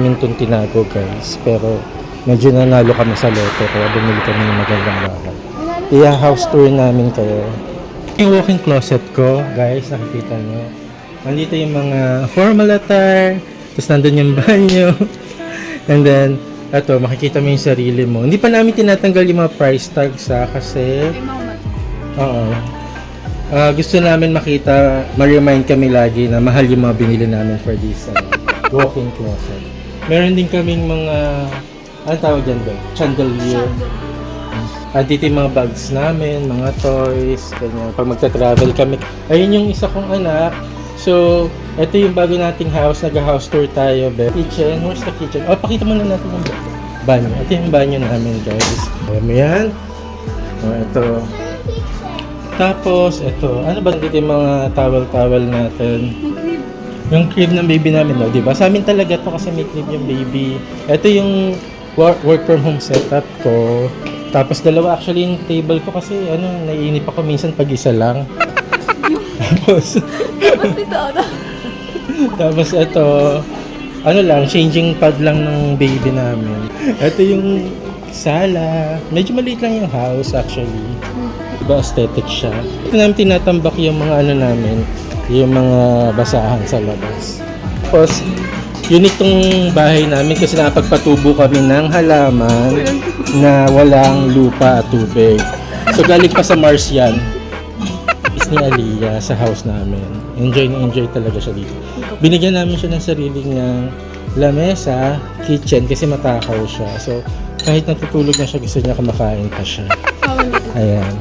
Mintong tinago guys, pero medyo nanalo kami sa loto kaya bumili kami ng magandang bahay. Iya house tour namin kayo. Yung walk-in closet ko, guys, nakikita nyo. Nandito yung mga formal attire, tapos nandun yung banyo. And then, eto, makikita mo yung sarili mo. Hindi pa namin tinatanggal yung mga price tags ha, kasi Oo. Ah, gusto namin makita, ma-remind kami lagi na mahal yung mga binili namin for this uh, walk-in closet. Meron din kaming mga, ano tawag dyan ba? Chandelier. At dito yung mga bags namin, mga toys, ganyan. Pag magta-travel kami. Ayun yung isa kong anak. So, ito yung bago nating house. Nag-house tour tayo, be. Kitchen. Where's the kitchen? Oh, pakita muna natin yung ba- banyo. Ito yung banyo namin, guys. Ayan mo yan. Oh, ito. Tapos, ito. Ano ba dito yung mga towel-towel natin? Yung crib ng baby namin, no? Di ba? Sa amin talaga to kasi may crib yung baby. Ito yung work, work from home setup ko. Tapos dalawa actually yung table ko kasi ano, naiinip ako minsan pag isa lang. Tapos, tapos ito, ano lang, changing pad lang ng baby namin. Ito yung sala. Medyo maliit lang yung house actually. Diba aesthetic siya. Ito namin tinatambak yung mga ano namin, yung mga basahan sa labas. Tapos, unique tong bahay namin kasi napagpatubo kami ng halaman na walang lupa at tubig. So galing pa sa Mars yan. Is ni Aliyah sa house namin. Enjoy na enjoy talaga siya dito. Binigyan namin siya ng sarili niyang lamesa, kitchen kasi matakaw siya. So kahit natutulog na siya, gusto niya kumakain pa siya. Ayan.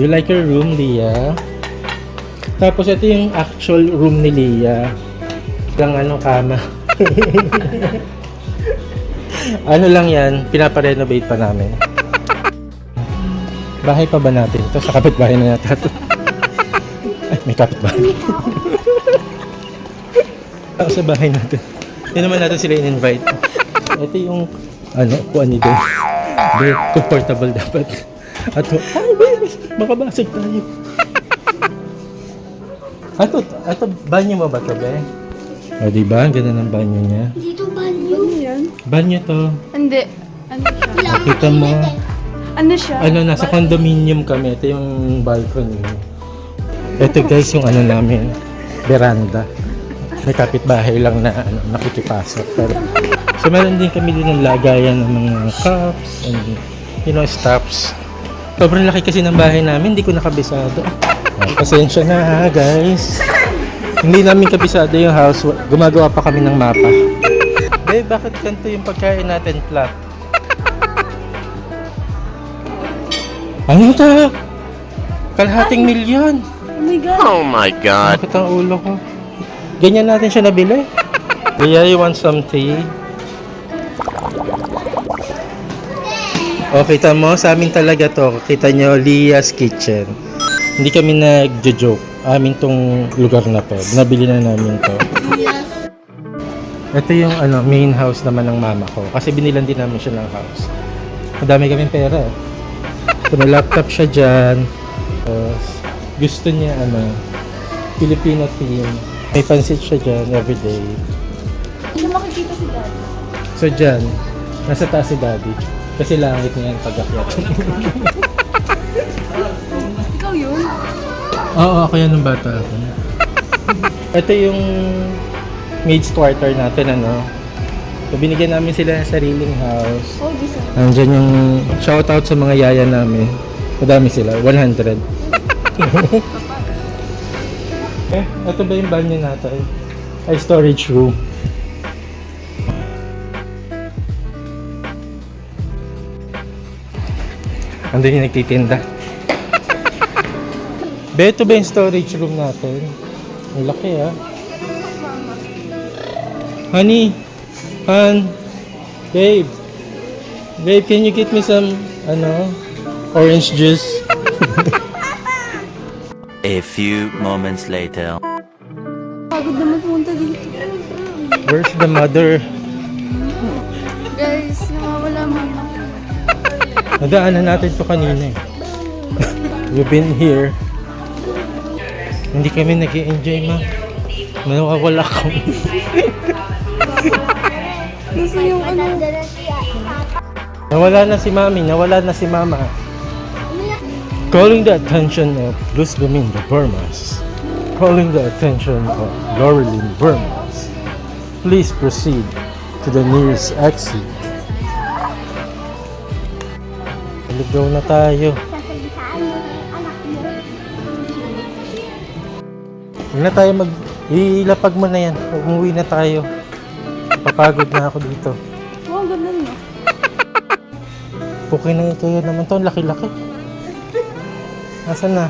You like your room, Leah? Tapos ito yung actual room ni Leah. Lang ano, kama. ano lang yan, pinaparenovate pa namin. Bahay pa ba natin? Ito sa kapitbahay na yata ito. Ay, may kapitbahay. Ako sa bahay natin. Hindi naman natin sila in-invite. Ito yung, ano, kuan ni Dave. Dave, comfortable dapat. At, ay, baby, makabasag tayo. Ato, ato, banyo mo ba ito, be? O, diba? Ang ganda ng banyo niya. Dito banyo. yan? Banyo to. Hindi. Ano siya? Kita mo. Ano siya? Ano, nasa condominium kami. Ito yung balcony. Ito guys, yung ano namin, veranda. May kapitbahay lang na ano, nakikipasok. Pero, so meron din kami din ng lagayan ng mga cups and you know, stops. Sobrang laki kasi ng bahay namin, hindi ko nakabisado. Ah, pasensya na ha guys. Hindi namin kabisado yung house. Gumagawa pa kami ng mapa. Eh, bakit ganito yung pagkain natin flat? Ano to? Kalahating milyon. Oh my God. Oh my god. Bakit ang ulo ko? Ganyan natin siya nabili. Leah, you want some tea? O, kita mo, sa amin talaga to. Kita nyo, Leah's Kitchen. Hindi kami nag-joke. Amin tong lugar na to. Nabili na namin to. Ito yung ano, main house naman ng mama ko. Kasi binilan din namin siya ng house. Madami kaming pera. So, may laptop siya dyan. Tapos, gusto niya ano, Filipino theme. May pansit siya dyan everyday. Hindi makikita si Dad. So dyan, nasa taas si daddy. Kasi langit niya yung pag-akyat. Oo, ako yan nung bata ako. Ito yung maid's quarter natin, ano. So binigyan namin sila ng sariling house. Oh, bisa. Nandiyan yung shoutout sa mga yaya namin. Madami sila, 100. eh, ito ba yung banyo natin? Ay, storage room. Andun yung nagtitinda. Be, ito ba yung storage room natin? Ang laki ah. Honey, Han, babe, babe, can you get me some, ano, orange juice? A few moments later. Pagod naman pumunta dito. Where's the mother? Guys, nawawala mama ko. Nadaanan natin to kanina eh. We've been here. Hindi kami nag enjoy ma. Nawawala ko. Gusto yung ano. Nawala na si Mami, nawala na si Mama. Calling the attention of Luz Beminda Burmas. Calling the attention of Loreline Burmas. Please proceed to the nearest exit. Ligaw na tayo. Huwag na tayo mag... Ilapag mo na yan. Umuwi na tayo. Papagod na ako dito. Oh, ang ganda niya. Pukin na kaya naman to. Ang laki-laki. Nasaan na?